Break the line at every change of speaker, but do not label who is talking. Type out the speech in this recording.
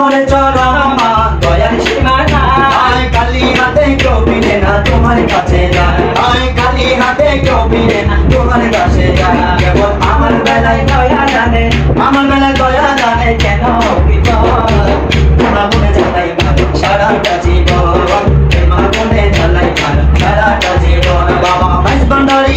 ধরে চলো আমা দয়ার সীমা নাই কালি হাতে কেউ পিনে না তোমার কাছে যায়। কালি হাতে কেউ পিনে না তোমার কাছে যায়। কেবল আমার বেলায় দয়া জানে আমার বেলায় দয়া জানে কেন সারাটা জীবন। বাবা মাইস ভান্ডারী